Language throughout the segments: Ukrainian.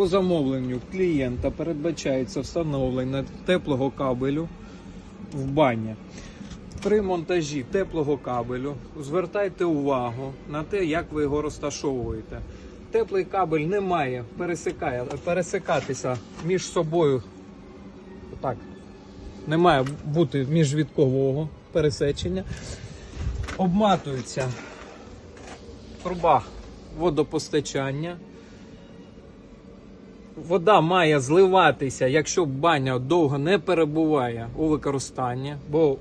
По замовленню клієнта передбачається встановлення теплого кабелю в бані. При монтажі теплого кабелю звертайте увагу на те, як ви його розташовуєте. Теплий кабель не має пересикає, пересикатися між собою. Так, не має бути міжвідкового пересечення. Обматується труба водопостачання. Вода має зливатися, якщо баня довго не перебуває у використанні, бо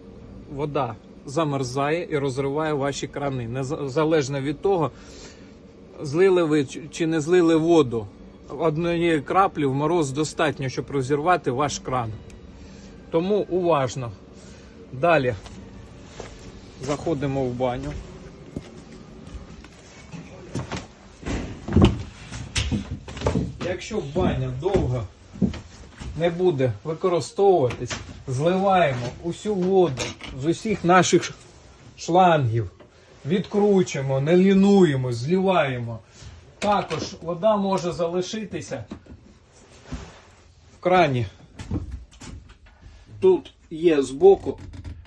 вода замерзає і розриває ваші крани. Незалежно від того, злили ви чи- не злили воду. Однієї краплі в мороз достатньо, щоб розірвати ваш кран. Тому уважно. Далі заходимо в баню. Якщо баня довго не буде використовуватись, зливаємо усю воду з усіх наших шлангів, відкручуємо, не лінуємо, зливаємо. Також вода може залишитися в крані. Тут є збоку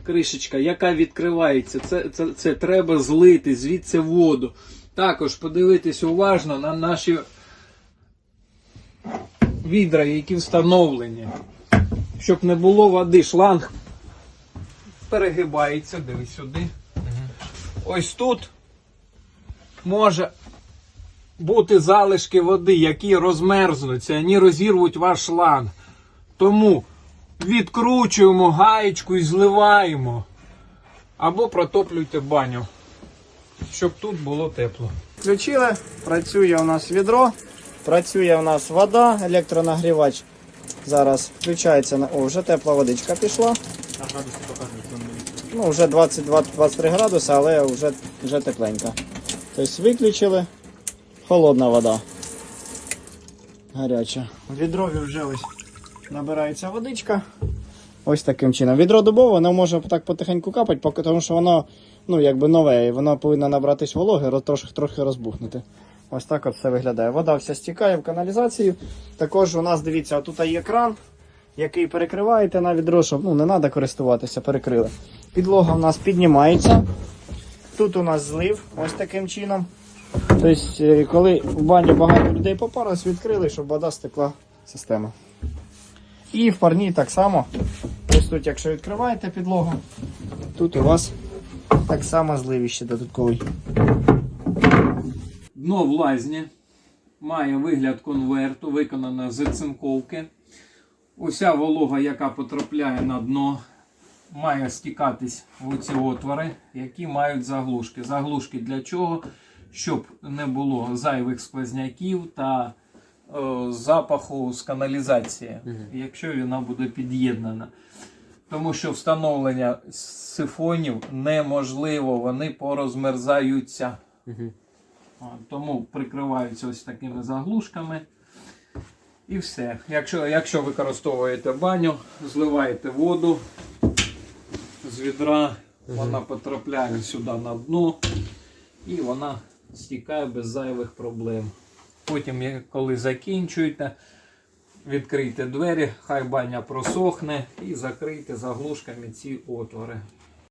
кришечка, яка відкривається. Це, це, це треба злити звідси воду. Також подивитись уважно на наші відра, які встановлені. Щоб не було води, шланг перегибається, дивись сюди. Ось тут може бути залишки води, які розмерзнуться, вони розірвуть ваш шланг. Тому відкручуємо гаєчку і зливаємо. Або протоплюйте баню, щоб тут було тепло. Включили, працює у нас відро, працює у нас вода, електронагрівач. Зараз включається на. О, вже тепла водичка пішла. Ну, вже 22-23 градуси, але вже, вже тепленька. Тобто виключили. Холодна вода. Гаряча. Відрові вже ось набирається водичка. Ось таким чином. Відро дубове, воно може так потихеньку капати, тому що воно ну, якби нове, і воно повинно набратись вологи, трохи, трохи розбухнути. Ось так от все виглядає. Вода вся стікає в каналізацію. Також у нас, дивіться, тут є кран, який перекриваєте на відро, щоб ну, не треба користуватися, перекрили. Підлога у нас піднімається. Тут у нас злив, ось таким чином. Тобто, е, коли в бані багато людей попарилось, відкрили, щоб вода стекла в систему. І в парні так само. Ось тут, якщо відкриваєте підлогу, тут у вас так само зливіще додатковий. Дно в лазні має вигляд конверту, виконане з цинковки. Уся волога, яка потрапляє на дно, має стікатись в ці отвори, які мають заглушки. Заглушки для чого? Щоб не було зайвих сквозняків та е, запаху з каналізації, якщо вона буде під'єднана. Тому що встановлення сифонів неможливо, вони порозмерзаються. А, Тому прикриваються ось такими заглушками. І все. Якщо, якщо використовуєте баню, зливаєте воду з відра, вона потрапляє сюди на дно і вона стікає без зайвих проблем. Потім, коли закінчуєте, відкрийте двері, хай баня просохне і закрийте заглушками ці отвори.